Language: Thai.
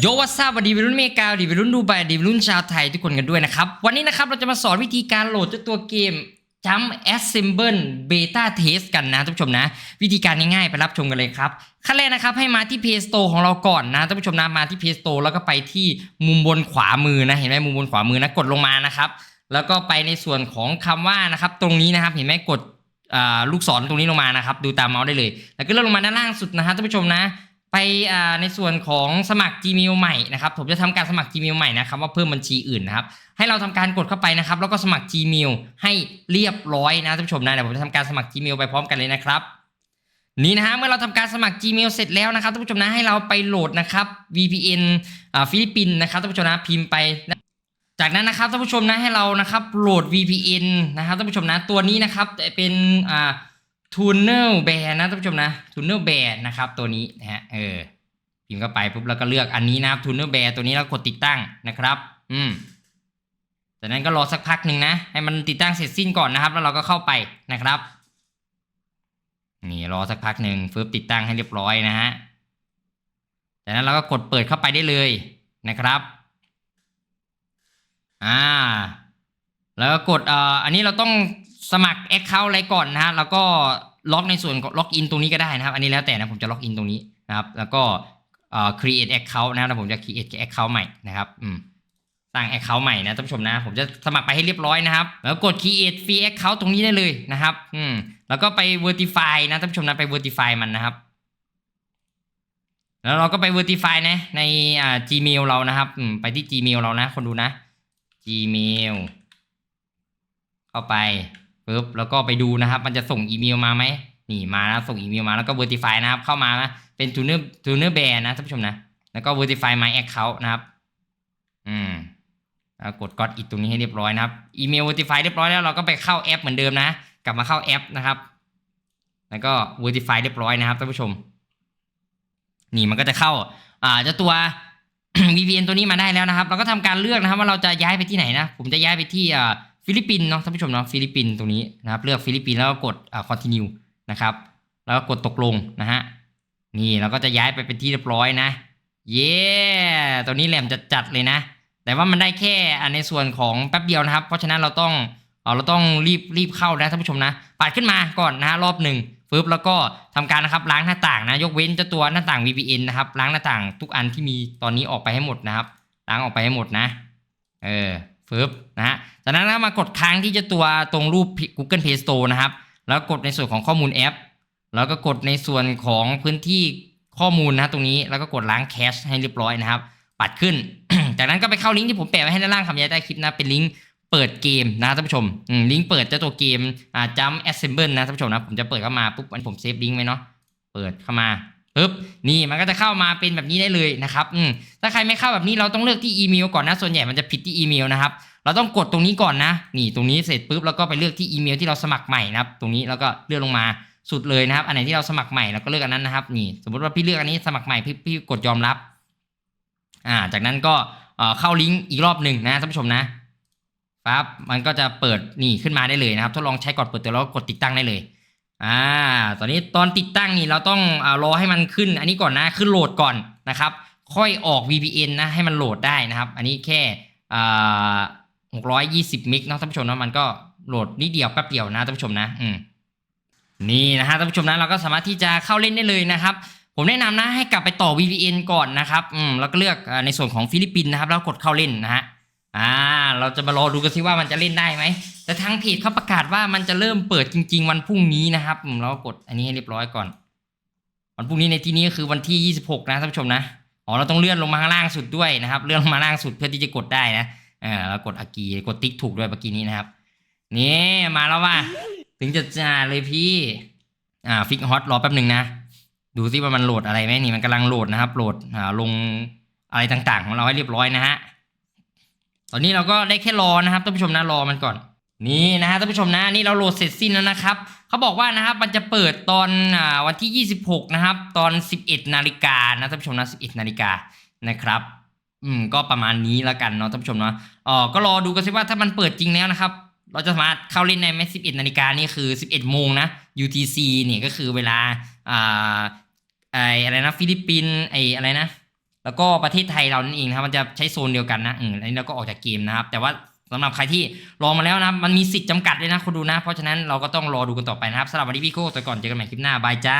โยวัสวัสดีวัยรุ่นเมกาวดีวัยรุ่นดูไบดีวัยรุ่นชาวไทยทุกคนกันด้วยนะครับ วันนี้นะครับเราจะมาสอนวิธีการโหลดเจ้าตัวเกม Jump Assemble Beta Test กันนะท่านผู้ชมนะ วิธีการง่ายๆไปรับชมกันเลยครับขั้นแรกนะครับให้มาที่ Play Store ของเราก่อนนะท่านผู้ชมนะมาที่ Play Store แล้วก็ไปที่มุมบนขวามือนะเห็นไหมมุมบนขวามือนะกดลงมานะครับ แล้วก็ไปในส่วนของคำว่านะครับ ตรงนี้นะครับเห็นไหมกดอ่าลูกศรตรงนี้ลงมานะครับ ดูตามเมาส์ได้เลย แล้วก็เลื่อนลงมาด้านล่างสุดนะฮะท่านผู้ชมนะ ไปในส่วนของสมัคร Gmail ใหม่นะครับผมจะทำการสมัคร Gmail ใหม่นะครับว่าเพิ่มบัญชีอื่นนะครับให้เราทำการกดเข้าไปนะครับ แล้วก็สมัคร Gmail ให้เรียบร้อยนะท่านผู้ชมนะเดี๋ยวผมจะทำการสมัคร Gmail ไปพร้อมกันเลยนะครับนี่นะฮะเมื่อเราทำการสมัคร Gmail เสร็จแล้วนะครับท่านผู้ชมนะให้เราไปโหลดนะครับ VPN อ่าฟิลิปปินส์นะครับท่านผู้ชมนะพิมพ์ไปจากนั้นนะครับท่านผู้ชมนะให้เรานะครับโหลด VPN นะครับท่านผู้ชมนะตัวนี้นะครับเป็นอ่า Tunnel Bear นะท่านผู้ชมนะ Tunnel Bear นะครับตัวนี้นะฮะเออพิมพ์เข้าไปปุ๊บแล้วก็เลือกอันนี้นะครับ Tunnel Bear ตัวนี้แล้วกดติดตั้งนะครับ อืมจากนั้นก็รอสักพักหนึ่งนะ ให้มันติดตั้งเสร็จสิ้นก่อนนะครับ แล้วเราก็เข้าไปนะครับ นี่รอสักพักหนึ่งฟึบติดตั้งให้เรียบร้อยนะฮะจากนั้นเราก็กดเปิดเข้าไปได้เลยนะครับอ่าแล้วก็กดเอ่ออันนี้เราต้อง สมัคร Account อะไรก่อนนะฮะแล้วก็ล็อกในส่วนล็อกอินตรงนี้ก็ได้นะครับ อันนี้แล้วแต่นะผมจะล็อกอินตรงนี้นะครับ แล้วก็เอ่อ create account นะครับผมจะ create account ใหม่นะครับอืมสร้าง account ใหม่นะท่านผู้ชมนะผมจะสมัครไปให้เรียบร้อยนะครับ แล้วกด create free account ตรงนี้ได้เลยนะครับอืมแล้วก็ไป verify นะท่านผู้ชมนะไป verify มันนะครับ แล้วเราก็ไป verify นะในอ่า gmail เรานะครับอืมไปที่ gmail เรานะ คนดูนะ gmail เข้าไป ปุ๊บแล้วก็ไปดูนะครับ มันจะส่งอีเมลมาไหมนี่มาแล้วส่งอีเมลมาแล้วก็ verify นะครับ เข้ามานะเป็น tuner tuner bear นะท่านผู้ชมนะ แล้วก็ verify my account นะครับ อืมแล้วกด got it ตรงนี้ให้เรียบร้อยนะครับอีเมล verify เรียบร้อยแล้วเราก็ไปเข้าแอปเหมือนเดิมนะ กลับมาเข้าแอปนะครับ แล้วก็ verify เรียบร้อยนะครับท่านผู้ชม นี่มันก็จะเข้า อ่าเจ้าตัว VPN ตัวนี้มาได้แล้วนะครับ เราก็ทำการเลือกนะครับ ว่าเราจะย้ายไปที่ไหนนะ ผมจะย้ายไปที่อ่า ฟิลิปปินส์เนาะท่านผู้ชมเนาะฟิลิปปินส์ตรงนี้นะครับเลือกฟิลิปปินส์แล้วก็กดอ่า continue นะครับแล้วก็กดตกลงนะฮะนี่เราก็จะย้ายไปเป็นที่เรียบร้อยนะ เย้ตัวนี้แหลมจัดเลยนะ แต่ว่ามันได้แค่อ่าในส่วนของแป๊บเดียวนะครับ เพราะฉะนั้นเราต้องเราต้องรีบรีบเข้านะท่านผู้ชมนะปัดขึ้นมาก่อนนะฮะรอบหนึ่งปึ๊บแล้วก็ทำการนะครับล้างหน้าต่างนะยกเว้นเจ้าตัวหน้าต่าง VPN นะครับล้างหน้าต่างทุกอันที่มีตอนนี้ออกไปให้หมดนะครับ ล้างออกไปให้หมดนะ เออ ปึ๊บนะฮะจากนั้นก็มากดค้างที่เจะตัวตรงรูป Google Play Store นะครับ แล้วกดในส่วนของข้อมูลแอป แล้วก็กดในส่วนของพื้นที่ข้อมูลนะตรงนี้ แล้วก็กดล้างแคชให้เรียบร้อยนะครับ ปัดขึ้น จากนั้นก็ไปเข้าลิงก์ที่ผมแปะไว้ให้ด้านล่างคำบรรยายใต้คลิปนะ เป็นลิงก์เปิดเกมนะท่านผู้ชมลิงก์เปิดเจ้าตัวเกมอ่า Jump Assemble นะท่านผู้ชมนะ ผมจะเปิดเข้ามาปุ๊บอันผมเซฟลิงก์ไว้เนาะ เปิดเข้ามา ปึ๊บนี่มันก็จะเข้ามาเป็นแบบนี้ได้เลยนะครับอืมถ้าใครไม่เข้าแบบนี้เราต้องเลือกที่อีเมลก่อนนะส่วนใหญ่มันจะผิดที่อีเมลนะครับเราต้องกดตรงนี้ก่อนนะ นี่ตรงนี้เสร็จปุ๊บแล้วก็ไปเลือกที่อีเมลที่เราสมัครใหม่นะครับ ตรงนี้แล้วก็เลื่อนลงมาสุดเลยนะครับ อันไหนที่เราสมัครใหม่เราก็เลือกอันนั้นนะครับ นี่ สมมติว่าพี่เลือกอันนี้สมัครใหม่พี่พี่กดยอมรับ อ่า จากนั้นก็เข้าลิงก์อีกรอบหนึ่งนะท่านผู้ชมนะปั๊บมันก็จะเปิดนี่ขึ้นมาได้เลยนะครับ ทดลองใช้ก่อนเปิดตัวแล้วก็กดติดตั้งได้เลย อ่า ตอนนี้ตอนติดตั้งนี่เราต้องอรอให้มันขึ้น อันนี้ก่อนนะ ขึ้นโหลดก่อนนะครับ ค่อยออก VPN นะ ให้มันโหลดได้นะครับ อันนี้แค่อ่า620 มิกนะท่านผู้ชมนะมันก็โหลดนิดเดียวแป๊บเดียวนะท่านผู้ชมนะ อืม นี่นะฮะท่านผู้ชมนะเราก็สามารถที่จะเข้าเล่นได้เลยนะครับ ผมแนะนำนะให้กลับไปต่อ VPN ก่อนนะครับอืมแล้วก็เลือกในส่วนของฟิลิปปินส์นะครับ แล้วกดเข้าเล่นนะฮะอ่า เราจะมารอดูกันซิว่ามันจะเล่นได้ไหม แต่ทางเพจเขาประกาศว่ามันจะเริ่มเปิดจริง ๆ วันพรุ่งนี้นะครับอืมเรากดอันนี้ให้เรียบร้อยก่อน วันพรุ่งนี้ในที่นี้ก็คือวันที่ 26 นะท่านผู้ชมนะอ๋อเราต้องเลื่อนลงมาข้างล่างสุดด้วยนะครับ เลื่อนลงมาล่างสุดเพื่อที่จะกดได้นะเออเรากดอากีกดติ๊กถูกด้วยเมื่อกี้นี้นะครับนี่มาแล้วว่ะถึงจะจ่าเลยพี่อ่าฟิกฮอตรอแป๊บหนึ่งนะดูซิว่ามันโหลดอะไรไหมนี่มันกำลังโหลดนะครับโหลดอ่าลงอะไรต่างๆ ของเราให้เรียบร้อยนะฮะตอนนี้เราก็ได้แค่รอนะครับท่านผู้ชมนะรอมันก่อน นี่นะฮะท่านผู้ชมนะนี่เราโหลดเสร็จสิ้นแล้วนะครับเขาบอกว่านะครับมันจะเปิดตอนวันที่ 26 นะครับ ตอน 11 นาฬิกานะท่านผู้ชมนะ 11 นาฬิกานะครับ อืมก็ประมาณนี้แล้วกันเนาะท่านผู้ชมเนาะอ๋อก็รอดูกันสิว่าถ้ามันเปิดจริงแล้วนะครับ เราจะสามารถเข้าเล่นในไหม11 นาฬิกานี่คือ 11 โมงนะ UTC เนี่ยก็คือเวลาอ่าไออะไรนะฟิลิปปินส์ไออะไรนะ แล้วก็ประเทศไทยเรานั่นเองนะครับมันจะใช้โซนเดียวกันนะอืมอันนี้เราก็ออกจากเกมนะครับ แต่ว่า สำหรับใครที่รอมาแล้วนะมันมีสิทธิ์จำกัดด้วยนะคุณดูนะ เพราะฉะนั้นเราก็ต้องรอดูกันต่อไปนะครับสำหรับวันนี้พี่โก้แต่ก่อนเจอกันใหม่คลิปหน้าบายจ้า